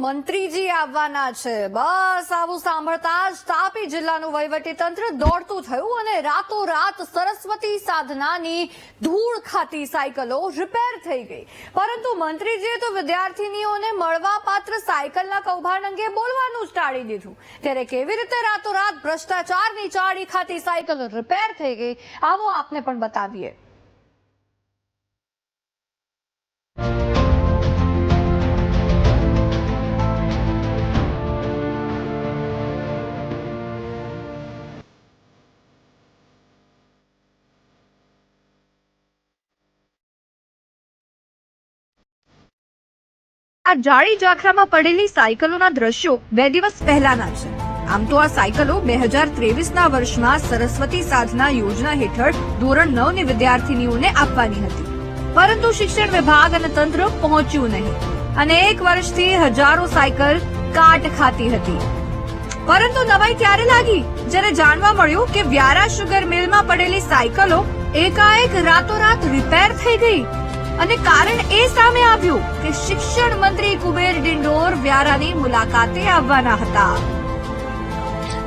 મંત્રીજી આવવાના છે. બસ આવું સાંભળતા જ તાપી જિલ્લાનું વહીવટી તંત્ર દોડતું થયું અને રાતોરાત સરસ્વતી સાધનાની ધૂળ ખાતી સાયકલો રિપેર થઈ ગઈ. પરંતુ મંત્રીજીએ તો વિદ્યાર્થીનીઓને મળવા પાત્ર સાયકલના કૌભાંડ અંગે બોલવાનું જ ટાળી દીધું. ત્યારે કેવી રીતે રાતોરાત ભ્રષ્ટાચારની ચાળી ખાતી સાયકલ રિપેર થઈ ગઈ, આવો આપને પણ બતાવીએ. આ જાળી જાખરામાં પડેલી સાયકલોના દ્રશ્યો બે દિવસ પહેલાના છે. આમ તો આ સાયકલો બે હજાર ત્રેવીસના વર્ષમાં સરસ્વતી સાધના યોજના હેઠળ ધોરણ નવની વિદ્યાર્થીનીઓને આપવાની હતી. પરંતુ શિક્ષણ વિભાગ અને તંત્ર પહોંચ્યું નહીં અને એક વર્ષથી હજારો સાયકલ કાટ ખાતી હતી. પરંતુ નવાઈ ત્યારે લાગી, જ્યારે જાણવા મળ્યું કે વ્યારા શુગર મિલમાં પડેલી સાયકલો એકાએક રાતોરાત રિપેર થઈ ગઈ અને કારણ એ સામે આવ્યું કે શિક્ષણ મંત્રી કુબેર ડિંડોર વ્યારાની મુલાકાતે આવવાના હતા.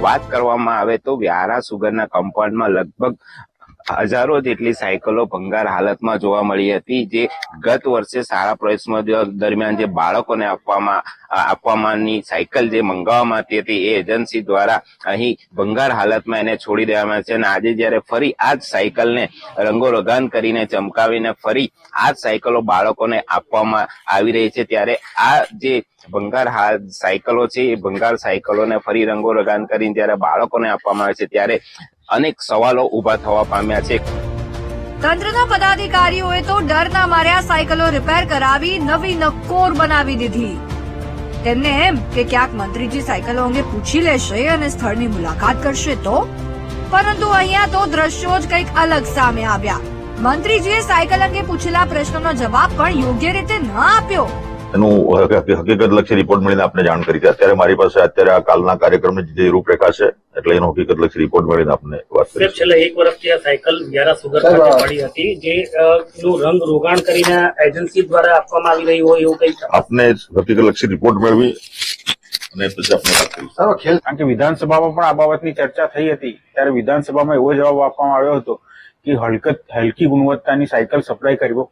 વાત કરવામાં આવે તો વ્યારા સુગરના કમ્પાઉન્ડમાં લગભગ હજારો જેટલી સાયકલો ભંગાર હાલતમાં જોવા મળી હતી, જે ગત વર્ષે શાળા પ્રવેશમાં દરમિયાન જે બાળકોને આપવામાં આપવામાંની સાયકલ જે મંગાવવામાં આવતી હતી એ એજન્સી દ્વારા અહીં ભંગાર હાલતમાં એને છોડી દેવામાં છે. અને આજે જયારે ફરી આ જ સાયકલને રંગો રગાન કરીને ચમકાવીને ફરી આ જ સાયકલો બાળકોને આપવામાં આવી રહી છે, ત્યારે આ જે ભંગાર સાયકલો છે એ ભંગાર સાયકલોને ફરી રંગો રગાન કરીને જ્યારે બાળકોને આપવામાં આવે છે, ત્યારે અનેક સવાલો ઊભા થવા પામ્યા છે. તંત્રના પદાધિકારીઓએ તો ડરના માર્યા સાયકલો રિપેર કરાવી નવી નકોર બનાવી દીધી. તેમને એમ કે ક્યાંક મંત્રીજી સાયકલો અંગે પૂછી લેશે અને સ્થળની મુલાકાત કરશે તો? પરંતુ અહીંયા તો દ્રશ્યો જ કંઈક અલગ સામે આવ્યા. મંત્રીજીએ સાયકલ અંગે પૂછેલા પ્રશ્નોનો જવાબ પણ યોગ્ય રીતે ન આપ્યો. એનું હકીકત લક્ષી રિપોર્ટ મળીને આપને જાણ કરી છે અત્યારે મારી પાસે અત્યારે આ કાલના કાર્યક્રમની જે રૂપરેખા છે એટલે એનો હકીકત લક્ષી રિપોર્ટ મળીને આપને વાત કરી છેલ્લા એક વર્ષથી આ સાયકલ વ્યારા સુગર ખાતે પડી હતી જે નું રંગ રોગાણ કરીને એજન્સી દ્વારા આપવામાં આવી રહી હોય એવું કઈ આપને હકીકત લક્ષી રિપોર્ટ મેળવી અને પછી આપને વાત કરી કારણ કે વિધાનસભામાં પણ આ બાબતની ચર્ચા થઈ હતી ત્યારે વિધાનસભામાં એવો જવાબ આપવામાં આવ્યો હતો કે હલકત હલકી ગુણવત્તાની સાયકલ સપ્લાય કરવો.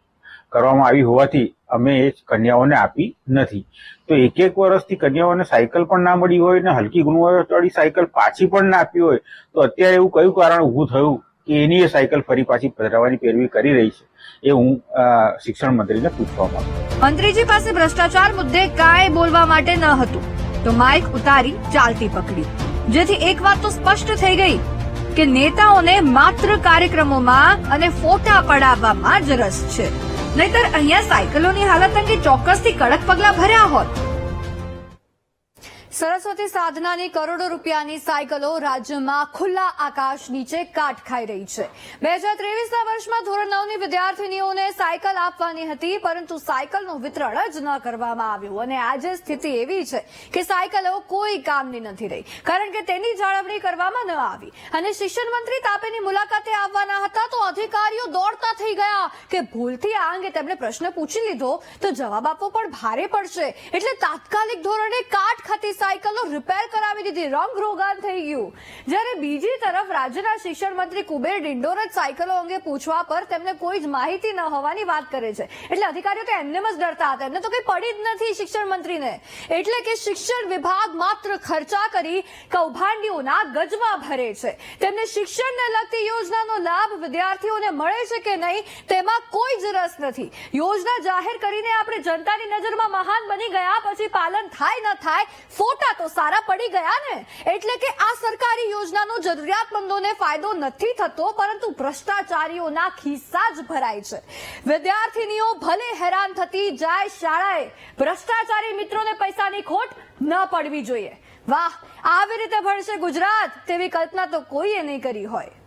કરવામાં આવી હોવાથી અમે એ કન્યાઓને આપી નથી. તો એક એક વર્ષથી કન્યાઓને સાયકલ પણ ના મળી હોય ને હલકી ગુણવત્તાવાળી સાયકલ પાછી પણ ના આપી હોય, તો અત્યારે એવું કયું કારણ ઊભું થયું કે એની એ સાયકલ ફરી પાછી પધરાવવાની પેરવી કરી રહી છે? એ હું શિક્ષણ મંત્રીને પૂછવા માંગુ મંત્રીજી પાસે ભ્રષ્ટાચાર મુદ્દે કાંઈ બોલવા માટે ન હતું, તો માઇક ઉતારી ચાલતી પકડી. જેથી એક વાત તો સ્પષ્ટ થઈ ગઈ કે નેતાઓને માત્ર કાર્યક્રમોમાં અને ફોટા પડાવવામાં જ રસ છે. નહીતર અહીંયા સાયકલોની હાલત અંગે ચોક્કસથી કડક પગલા ભર્યા હોત. સરસ્વતી સાધનાની કરોડો રૂપિયાની સાયકલો રાજ્યમાં ખુલ્લા આકાશ નીચે કાટ ખાઈ રહી છે. બે હજાર ત્રેવીસના વર્ષમાં ધોરણ નવની વિદ્યાર્થીનીઓને સાયકલ આપવાની હતી, પરંતુ સાયકલનું વિતરણ જ ન કરવામાં આવ્યું. અને આજે સ્થિતિ એવી છે કે સાયકલો કોઈ કામની નથી રહી, કારણ કે તેની જાળવણી કરવામાં ન આવી. અને શિક્ષણ મંત્રી તાપેની મુલાકાતે આવવાના હતા, તો અધિકારીઓ દોડતા થઈ ગયા કે ભૂલથી આ અંગે તેમણે પ્રશ્ન પૂછી લીધો, તો જવાબ આપવો પણ ભારે પડશે. એટલે તાત્કાલિક ધોરણે કાટ ખાતી સાયકલો રિપેર કરાવી દીધી. રંગ રોગાન થઈ ગયું. જ્યારે બીજી તરફ રાજ્યના શિક્ષણ મંત્રી કુબેર ડિંડોર જ સાયકલો અંગે પૂછવા પર તેમને કોઈ જ માહિતી ન હોવાની વાત કરે છે. એટલે અધિકારીઓ તો એમને જ ડરતા હતા. એમને તો કંઈ પડી જ નથી શિક્ષણ મંત્રીને. એટલે કે શિક્ષણ વિભાગ માત્ર ખર્ચા કરી કૌભાંડીઓના ગજમાં ભરે છે. તેમને શિક્ષણને લગતી યોજનાનો લાભ વિદ્યાર્થીઓને મળે છે કે નહીં, તેમાં કોઈ જ રસ નથી. યોજના જાહેર કરીને આપણે જનતાની નજરમાં મહાન બની ગયા, પછી પાલન થાય ન થાય ફોટા તો સારા પડી ગયા ને. એટલે કે આ સરકારી યોજનાનો જરૂરિયાતમંદોને ફાયદો નથી થતો, પરંતુ ભ્રષ્ટાચારીઓના ખિસ્સા જ ભરાય છે. વિદ્યાર્થીનીઓ ભલે હેરાન થતી જાય શાળાએ, ભ્રષ્ટાચારી મિત્રોને પૈસાની ખોટ ન પડવી જોઈએ. વાહ, આવી રીતે ભણશે ગુજરાત, તેવી કલ્પના તો કોઈએ નહીં કરી હોય.